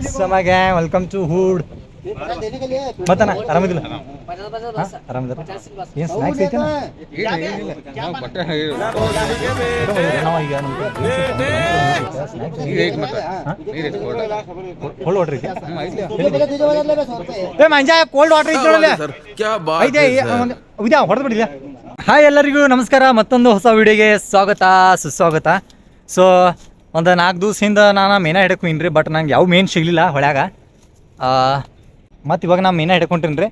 ಸಮಾಗ welcome to ಹೂಡ್ ಮತ್ತನ ಆರಾಮದಿಲ್ಲ? ಹಾ? ಆರಾಮದಿಲ್ಲ ಏನು ಸ್ನ್ಯಾಕ್ಸ್ ಐತೆ ಈಗ ಕೋಲ್ಡ್ ವಾಟರ್ ಐತೆ. ಏ ಮಂಜ ಕೋಲ್ಡ್ ವಾಟರ್ ಐತೆ ನೋಡಲ್ಲ? क्या ಐತೆ ಇದ್ಯಾ ಹೊಡೆದ್ಬಿಡಿಲ್ಲ ಹಾಯ್ ಎಲ್ಲರಿಗೂ ನಮಸ್ಕಾರ. ಮತ್ತೊಂದು ಹೊಸ ವಿಡಿಯೋಗೆ ಸ್ವಾಗತ ಸುಸ್ವಾಗತ. ಸೊ ಒಂದು ನಾಲ್ಕು ದಿವಸದಿಂದ ನಾನು ಮೀನ ಹಿಡಕ್ಕೆ ರೀ ಬಟ್ ನಂಗೆ ಯಾವ ಮೀನು ಸಿಗಲಿಲ್ಲ ಹೊಳ್ಯಾಗ. ಮತ್ತು ಇವಾಗ ನಾನು ಮೀನ ಹಿಡ್ಕೊಂತೀನಿ ರೀ.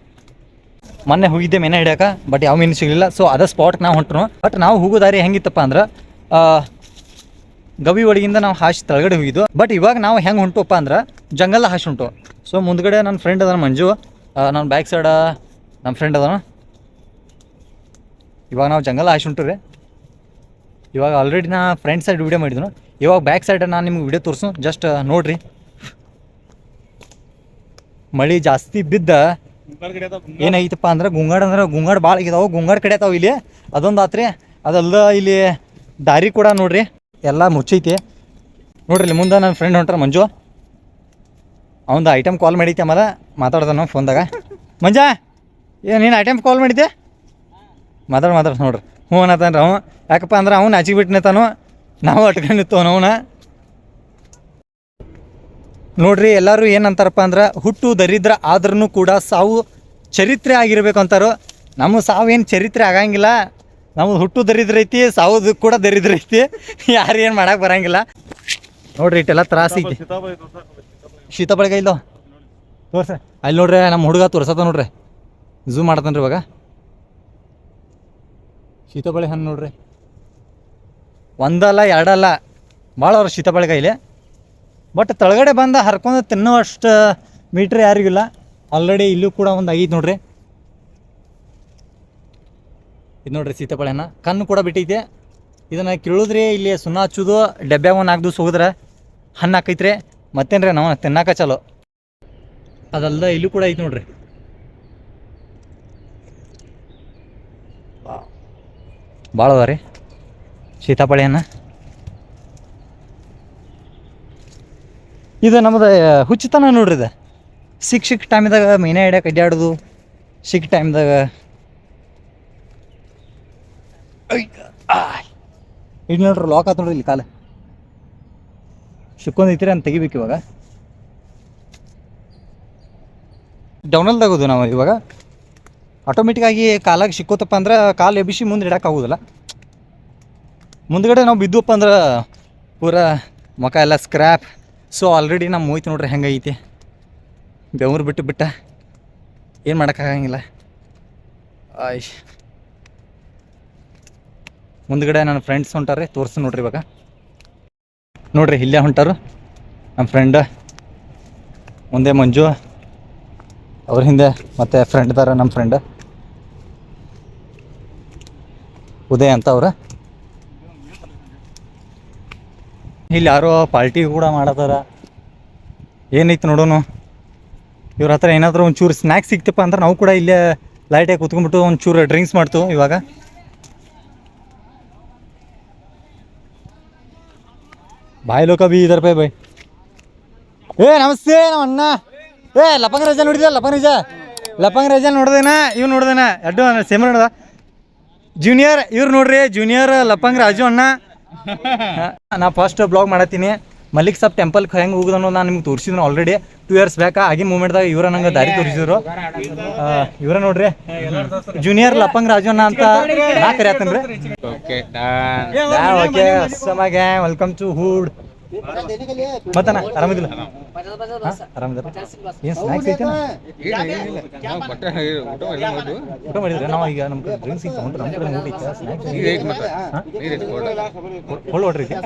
ಮೊನ್ನೆ ಹೋಗಿದ್ದೆ ಮೀನ ಹಿಡ್ಯಾಕ ಬಟ್ ಯಾವ ಮೀನು ಸಿಗಲಿಲ್ಲ ಸೊ ಅದೇ ಸ್ಪಾಟ್ಗೆ ನಾವು ಹೊಂಟ್ರು. ಬಟ್ ನಾವು ಹೋಗೋ ದಾರಿ ಹೆಂಗಿತ್ತಪ್ಪ ಅಂದ್ರೆ ಗವಿ ಒಳಗಿಂದ ನಾವು ಹಾಸಿ ತಳಗಡೆ ಹೋಗಿದ್ದು ಬಟ್ ಇವಾಗ ನಾವು ಹೆಂಗೆ ಹೊಂಟುವಪ್ಪ ಅಂದ್ರೆ ಜಂಗಲ್ ಹಾಸಿ ಉಂಟು ಸೊ ಮುಂದ್ಗಡೆ ನನ್ನ ಫ್ರೆಂಡ್ ಅದನ ಮಂಜು ನನ್ನ ಬ್ಯಾಕ್ ಸೈಡ ನಮ್ಮ ಫ್ರೆಂಡ್ ಅದನ. ಇವಾಗ ನಾವು ಜಂಗಲ್ ಹಾಸಿ ಹೊಂಟು ರೀ. ಇವಾಗ ಆಲ್ರೆಡಿ ನಾ ಫ್ರಂಟ್ ಸೈಡ್ ವಿಡಿಯೋ ಮಾಡಿದ್ನು ಇವಾಗ ಬ್ಯಾಕ್ ಸೈಡ್ ನಾನು ನಿಮ್ಗೆ ವಿಡಿಯೋ ತೋರಿಸು. ಜಸ್ಟ್ ನೋಡ್ರಿ. ಮಳೆ ಜಾಸ್ತಿ ಬಿದ್ದ ಏನಾಗಿತ್ತಪ್ಪ ಅಂದ್ರೆ ಗುಂಗಾಡ್ ಅಂದ್ರೆ ಗುಂಗಾಡ ಭಾಳ ಆಗಿದಾವೆ. ಗುಂಗಾಡ್ ಕಡೆ ಅದಾವ ಇಲ್ಲಿ. ಅದೊಂದು ಆತ್ರಿ. ಅದಲ್ಲ ಇಲ್ಲಿ ದಾರಿ ಕೂಡ ನೋಡ್ರಿ. ಎಲ್ಲ ಮುಚ್ಚೈತಿ. ನೋಡ್ರಿ ಇಲ್ಲಿ ಮುಂದೆ ನನ್ನ ಫ್ರೆಂಡ್ ಹೊಂಟ್ರ ಮಂಜು. ಅವಂದು ಐಟಮ್ ಕಾಲ್ ಮಾಡೈತೆ ಆಮೇಲೆ ಮಾತಾಡ್ದಾನ ಫೋನ್ದಾಗ ಮಂಜ ಏ ನೀನು ಐಟಮ್ ಕಾಲ್ ಮಾಡಿದ್ದೆ? ಮಾತಾಡ ಮಾತಾಡ್ಸಿ ನೋಡ್ರಿ. ಹ್ಞೂ ಅನ್ನತಾನ್ರಿ ಅವ. ಯಾಕಪ್ಪ ಅಂದ್ರೆ ಅವ್ನು ಆಚಿಗೆ ಬಿಟ್ಟು ನಿಂತಾನು ನಾವು ಅಟ್ಕೊಂಡು ಅವನ. ನೋಡ್ರಿ, ಎಲ್ಲರೂ ಏನಂತಾರಪ್ಪ ಅಂದ್ರೆ, ಹುಟ್ಟು ದರಿದ್ರ ಆದ್ರೂ ಕೂಡ ಸಾವು ಚರಿತ್ರೆ ಆಗಿರ್ಬೇಕು ಅಂತಾರೋ. ನಮ್ಮ ಸಾವು ಏನು ಚರಿತ್ರೆ ಆಗಂಗಿಲ್ಲ. ನಮ್ಮ ಹುಟ್ಟು ದರಿದ್ರ ಐತಿ ಸಾವು ಕೂಡ ದರಿದ್ರ ಐತಿ. ಯಾರು ಏನು ಮಾಡಕ್ಕೆ ಬರಂಗಿಲ್ಲ. ನೋಡ್ರಿ, ಇಟ್ಟೆಲ್ಲ ತ್ರಾಸ ಐತಿ. ಶೀತಬಳಗ ಇಲ್ಲೋ. ತೋರ್ಸ. ಅಲ್ಲಿ ನೋಡ್ರಿ, ನಮ್ಮ ಹುಡುಗ ತೋರ್ಸತ್ತ ನೋಡ್ರಿ. ಝೂಮ್ ಮಾಡತ್ತನ್ರಿ ಇವಾಗ. ಶೀತಬಳೆ ಹಣ್ಣು ನೋಡ್ರಿ. ಒಂದಲ್ಲ, ಎರಡಲ್ಲ, ಭಾಳ ಅವ್ರ ಶೀತಬಳೆ ಕೈಲಿ ಬಟ್ ತಳಗಡೆ ಬಂದ ಹರ್ಕೊಂಡು ತಿನ್ನುವಷ್ಟು ಮೀಟ್ರ್ ಯಾರಿಗಿಲ್ಲ ಆಲ್ರೆಡಿ ಇಲ್ಲೂ ಕೂಡ ಒಂದು ಐದು ನೋಡ್ರಿ. ಇದು ನೋಡ್ರಿ ಸೀತಾಫಲ ಹಣ್ಣ. ಕಣ್ಣು ಕೂಡ ಬಿಟ್ಟೈತೆ. ಇದನ್ನು ಕೀಳುದ್ರಿ, ಇಲ್ಲಿ ಸುಣ್ಣ ಹಚ್ಚೋದು ಡಬ್ಬ್ಯಾಗ ಒಂದು ದಿವ್ಸ ಹೋಗಿದ್ರೆ ಹಣ್ಣು ಹಾಕೈತ್ರಿ. ಮತ್ತೇನ್ರಿ ನಾವು ತಿನ್ನಾಕ ಚಲೋ. ಅದಲ್ಲದೆ ಇಲ್ಲೂ ಕೂಡ ಐತೆ ನೋಡ್ರಿ. ಭಾಳ ಅದ ರೀ ಸೀತಾಪಳಿ ಇದು ನಮ್ಮದು ಹುಚ್ಚುತನ ನೋಡ್ರಿ ಇದು. ಸಿಕ್ ಸಿಕ್ ಟೈಮ್ದಾಗ ಮೀನ ಹಿಡ್ಯಾಕ ಅಡ್ಡಾಡೋದು ಸಿಕ್ ಟೈಮ್ದಾಗ ಇದು ನೋಡ್ರಿ ಲಾಕ್ ಆತ್ ನೋಡ್ರಿ ಇಲ್ಲಿ ಕಾಲ. ಸಿಕ್ಕೊಂದೈತ್ರಿ ಅಂತ ತೆಗಿಬೇಕು ಇವಾಗ. ಡೌನಲ್ದಾಗೋದು ನಾವು ಇವಾಗ. ಆಟೋಮೆಟಿಕ್ಕಾಗಿ ಕಾಲಾಗಿ ಸಿಕ್ಕೋತಪ್ಪ ಅಂದ್ರೆ ಕಾಲು ಎಬ್ಬಿಸಿ ಮುಂದೆ ಇಡೋಕ್ಕಾಗೋದಿಲ್ಲ ಮುಂದ್ಗಡೆ ನಾವು ಬಿದ್ದಪ್ಪ ಅಂದ್ರೆ ಪೂರ ಮುಖ ಎಲ್ಲ ಸ್ಕ್ರ್ಯಾಪ್ ಸೊ ಆಲ್ರೆಡಿ ನಮ್ಮ ಹೋಯ್ತು ನೋಡ್ರಿ ಹೆಂಗೈತಿ ಬೆವರು ಬಿಟ್ಟು ಬಿಟ್ಟ. ಏನು ಮಾಡೋಕ್ಕಾಗಂಗಿಲ್ಲ ಆಯ್. ಮುಂದ್ಗಡೆ ನನ್ನ ಫ್ರೆಂಡ್ಸ್ ಹೊಂಟಾರೆ, ತೋರಿಸಿ ನೋಡ್ರಿ ಇವಾಗ. ನೋಡ್ರಿ, ಇಲ್ಲೇ ಹೊಂಟಾರು. ನಮ್ಮ ಫ್ರೆಂಡ್ ಮುಂದೆ ಮಂಜು. ಅವ್ರ ಹಿಂದೆ ಮತ್ತೆ ಫ್ರೆಂಡ್ ನಮ್ಮ ಫ್ರೆಂಡ್ ಉದಯ್ ಅಂತ ಅವ್ರ. ಇಲ್ಲಿ ಯಾರೋ ಪಾರ್ಟಿ ಕೂಡ ಮಾಡತ್ತಾರ ಏನೈತೆ ನೋಡೋನು. ಇವ್ರ ಹತ್ರ ಏನಾದರೂ ಒಂಚೂರು ಸ್ನ್ಯಾಕ್ಸ್ ಸಿಕ್ತಪ್ಪ ಅಂದ್ರೆ ನಾವು ಕೂಡ ಇಲ್ಲೇ ಲೈಟಾಗಿ ಕುತ್ಕೊಂಡ್ಬಿಟ್ಟು ಒಂಚೂರು ಡ್ರಿಂಕ್ಸ್ ಮಾಡ್ತು ಇವಾಗ. ಬಾಯ್ ಲೋಕ ಬಿ ಇದರ ಪೈ ಬಾಯ್ ಏ, ನಮಸ್ತೆ ನಮ್ಮ ಅಣ್ಣ. ಏ ಲಪಂಗ ರಜಾ ನೋಡಿದ ಲಪಂಗ ರಜಾ ಲಪಂಗ ರಜಾ ನೋಡ್ದೇನಾ ಇವ್ ನೋಡ್ದೇನಾ? ಎಡ್ಡು ಸೇಮ್ ನೋಡ್ದ? ಜೂನಿಯರ್ ಇವ್ರು ನೋಡ್ರಿ ಜೂನಿಯರ್ ಲಪ್ಪಂಗ್ ರಾಜು ಅಣ್ಣ. ನಾ ಫಸ್ಟ್ ಬ್ಲಾಗ್ ಮಾಡತ್ತೀನಿ. ಮಲ್ಲಿಕ್ ಸಾಬ್ ಟೆಂಪಲ್ ಹೆಂಗೆ ಅನ್ನೋದು ನಾನು ನಿಮ್ಗೆ ತೋರಿಸಿದ್ರು ಆಲ್ರೆಡಿ ಟೂ ಇಯರ್ಸ್ ಬ್ಯಾಕ್ ಆಗಿನ ಮೂಮೆಂಟ್ದಾಗ ಇವ್ರ ನಂಗೆ ದಾರಿ ತೋರಿಸಿದ್ರು. ಇವ್ರ ನೋಡ್ರಿ. ಜೂನಿಯರ್ ಲಪಂಗ್ ರಾಜು ಅಣ್ಣ ಅಂತ ನಾ ಕರಿಯತ್ತೇನೆ ರೀ. ಓಕೆ ವೆಲ್ಕಮ್ ಟು ಹೂಡ್ ಮತ್ತನ ಆರಾಮದಿಲ್ಲ ಹಾ? ಆರಾಮದಿಲ್ಲ ಏನು ಸ್ನ್ಯಾಕ್ಸ್ ಐತೆ ಊಟ ಮಾಡಿದ್ರೆ ನಾವು ಈಗ ನಮ್ಮ ಡ್ರಿಂಕ್ಸ್ ಇತ್ತು ಹೊಂಟ್ರೆ ನಮ್ಮ ಕಡೆ ಊಟ ಸ್ನ್ಯಾಕ್ಸ್. ಕೋಲ್ಡ್ ವಾಟರ್ ಐತೆ.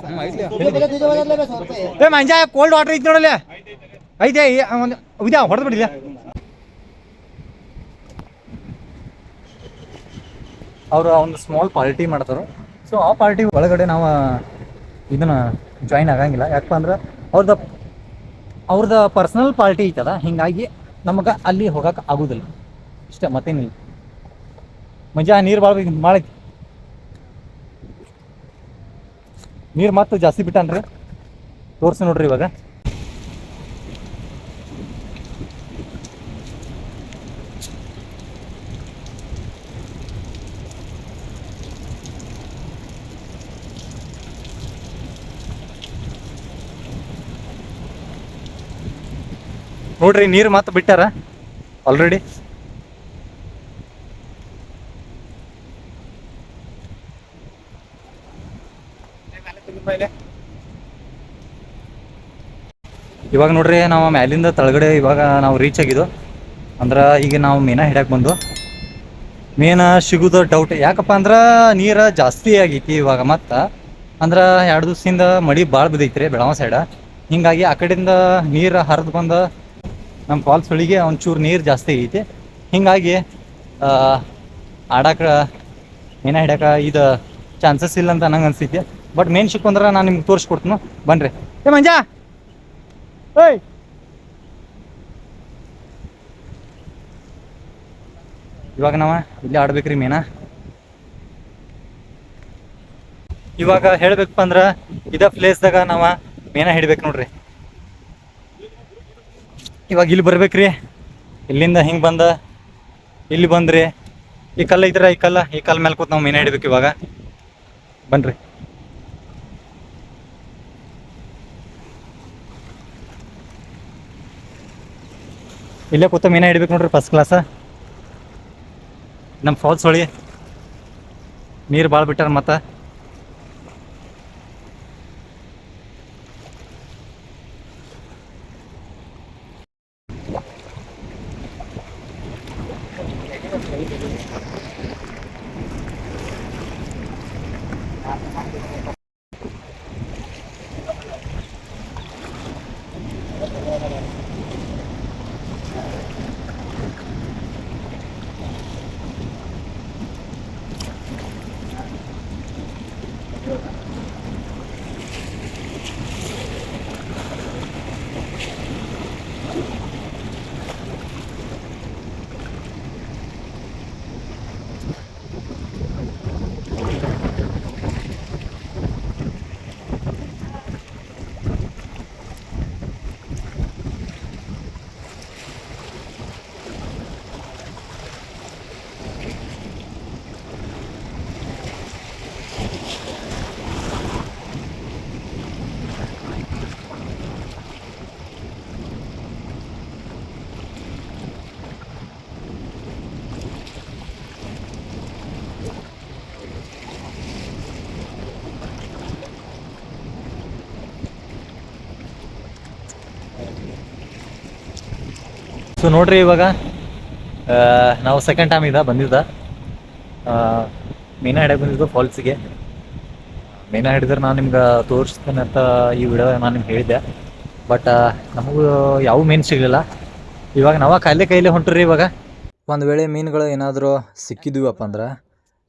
ಏ ಮಂಜ ಕೋಲ್ಡ್ ವಾಟರ್ ಐತೆ ನೋಡಲ್ಲ. ಐತೆ ಒಂದು ಇದ್ಯಾ ಹೊಡೆದು ಬಿಡಿಲ್ಲ ಅವರು ಒಂದು ಸ್ಮಾಲ್ ಪಾರ್ಟಿ ಮಾಡ್ತಾರೆ. ಸೊ ಆ ಪಾರ್ಟಿ ಒಳಗಡೆ ನಾವು ಇದನ್ನ ಜಾಯಿನ್ ಆಗಂಗಿಲ್ಲ. ಯಾಕಪ್ಪ ಅಂದ್ರೆ ಅವ್ರದ ಅವ್ರದ ಪರ್ಸನಲ್ ಪಾರ್ಟಿ ಐತದ ಹಿಂಗಾಗಿ ನಮಗೆ ಅಲ್ಲಿ ಹೋಗಕ್ಕೆ ಆಗೋದಿಲ್ಲ. ಇಷ್ಟ, ಮತ್ತೇನಿಲ್ಲ. ಮಜಾ, ನೀರು ಭಾಳ ಭಾಳ ನೀರ್ ನೀರು ಮತ್ತೆ ಜಾಸ್ತಿ ಬಿಟ್ಟಾನ್ರಿ. ತೋರಿಸಿ ನೋಡ್ರಿ ಇವಾಗ. ನೋಡ್ರಿ, ನೀರು ಮತ್ತೆ ಬಿಟ್ಟಾರ? ಆಲ್ರೆಡಿ ಇವಾಗ ನೋಡ್ರಿ, ನಾವು ಮ್ಯಾಲಿಂದ ತಳಗಡೆ ಇವಾಗ ನಾವು ರೀಚ್ ಆಗಿದ್ದು. ಅಂದ್ರೆ ಈಗ ನಾವು ಮೀನಾ ಹಿಡ್ಯಾಕ್ ಬಂದು ಮೀನ ಸಿಗುದ ಡೌಟ್ ಯಾಕಪ್ಪ ಅಂದ್ರೆ ನೀರ ಜಾಸ್ತಿ ಆಗೈತಿ ಇವಾಗ ಮತ್ತ. ಅಂದ್ರೆ ಎರಡು ದಿವಸದಿಂದ ಮಡಿ ಭಾಳ ಬಿದ್ದೈತ್ರಿ ಬೆಳಗಾವ್ ಸೈಡ ಹಿಂಗಾಗಿ ಆ ಕಡೆಯಿಂದ ನೀರು ಹರಿದು ಬಂದು ನಮ್ಮ ಫಾಲ್ಸ್ ಒಳಗೆ ಒಂಚೂರು ನೀರು ಜಾಸ್ತಿ ಆಗೈತಿ ಹಿಂಗಾಗಿ ಆಡಕ್ಕೆ ಏನ ಹಿಡ್ಯಾಕ ಇದು ಚಾನ್ಸಸ್ ಇಲ್ಲ ಅಂತ ನಂಗೆ ಅನ್ಸಿದ್ದೆ ಬಟ್ ಮೇನ್ ಸಿಕ್ಕಂದ್ರೆ ನಾನು ನಿಮ್ಗೆ ತೋರಿಸ್ಕೊಡ್ತೀನಿ. ಬನ್ರಿ. ಏ, ಮಂಜಾ! ಓಯ್ ಇವಾಗ ನಾವ ಇಲ್ಲಿ ಆಡ್ಬೇಕ್ರಿ ಮೀನ. ಇವಾಗ ಹೇಳ್ಬೇಕಪ್ಪ ಅಂದ್ರ ಇದ ಪ್ಲೇಸ್ದಾಗ ನಾವ ಮೀನ ಹಿಡ್ಬೇಕು ನೋಡ್ರಿ. ಇವಾಗ ಇಲ್ಲಿ ಬರ್ಬೇಕ್ರಿ. ಇಲ್ಲಿಂದ ಹಿಂಗೆ ಬಂದ, ಇಲ್ಲಿ ಬಂದ್ರಿ. ಈ ಕಲ್ಲ ಇದ್ರೆ ಈ ಕಲ್ಲ. ಈ ಕಲ್ಲ ಮೇಲೆ ಕೂತ್ ನಾವು ಮೀನ ಹಿಡಿಬೇಕು ಇವಾಗ. ಬನ್ರಿ. ಇಲ್ಲೇ ಕೂತ ಮೀನ ಹಿಡ್ಬೇಕು ನೋಡ್ರಿ ಫಸ್ಟ್ ಕ್ಲಾಸ ನಮ್ಮ ಫಾಲ್ಸ್ ಹೊಳಿ ನೀರು ಭಾಳ ಬಿಟ್ಟಾರ ಮತ್ತೆ. ಸೊ ನೋಡ್ರಿ ಇವಾಗ ನಾವು ಸೆಕೆಂಡ್ ಟೈಮ್ ಇದ ಬಂದಿದ್ದ. ಮೀನಾ ಹಿಡಿಯಕ್ಕೆ ಬಂದಿದ್ದು? ಫಾಲ್ಸಿಗೆ ಮೀನಾ ಹಿಡಿದ್ರೆ ನಾನು ನಿಮ್ಗೆ ತೋರಿಸ್ತೇನೆ ಅಂತ ಈ ವಿಡಿಯೋ ನಾನು ನಿಮ್ಗೆ ಹೇಳಿದ್ದೆ. ಬಟ್ ನಮಗೂ ಯಾವ ಮೀನು ಸಿಗಲಿಲ್ಲ. ಇವಾಗ ನಾವ ಕಾಯಿಲೆ ಕೈಲೇ ಹೊಂಟ್ರಿ ಇವಾಗ. ಒಂದು ವೇಳೆ ಮೀನುಗಳು ಏನಾದರೂ ಸಿಕ್ಕಿದ್ವಪ್ಪ ಅಂದ್ರೆ,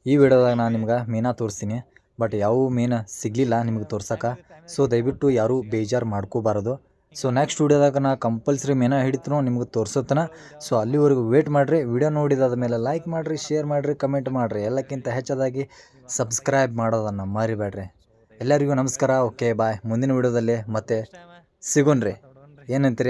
ಈ ವಿಡಿಯೋದಾಗ ನಾನು ನಿಮ್ಗೆ ಮೀನಾ ತೋರಿಸ್ತೀನಿ. ಬಟ್ ಯಾವ ಮೀನು ಸಿಗಲಿಲ್ಲ ನಿಮ್ಗೆ ತೋರ್ಸೋಕೆ. ಸೊ ದಯವಿಟ್ಟು ಯಾರೂ ಬೇಜಾರು ಮಾಡ್ಕೋಬಾರದು. ಸೊ ನೆಕ್ಸ್ಟ್ ವಿಡಿಯೋದಾಗ ನಾ ಕಂಪಲ್ಸರಿ ಮೇನ ಹಿಡಿತನೋ ನಿಮ್ಗೆ ತೋರ್ಸತ್ತನ. ಸೊ ಅಲ್ಲಿವರೆಗೂ ವೇಟ್ ಮಾಡಿರಿ ವಿಡಿಯೋ ನೋಡಿದಾದ ಮೇಲೆ ಲೈಕ್ ಮಾಡಿರಿ ಶೇರ್ ಮಾಡಿರಿ ಕಮೆಂಟ್ ಮಾಡಿರಿ. ಎಲ್ಲಕ್ಕಿಂತ ಹೆಚ್ಚದಾಗಿ ಸಬ್ಸ್ಕ್ರೈಬ್ ಮಾಡೋದನ್ನು ಮರಿಬೇಡ್ರಿ. ಎಲ್ಲರಿಗೂ ನಮಸ್ಕಾರ ಓಕೆ ಬಾಯ್ ಮುಂದಿನ ವಿಡಿಯೋದಲ್ಲಿ ಮತ್ತೆ ಸಿಗೋನ್ರಿ ಏನಂತೀರಿ?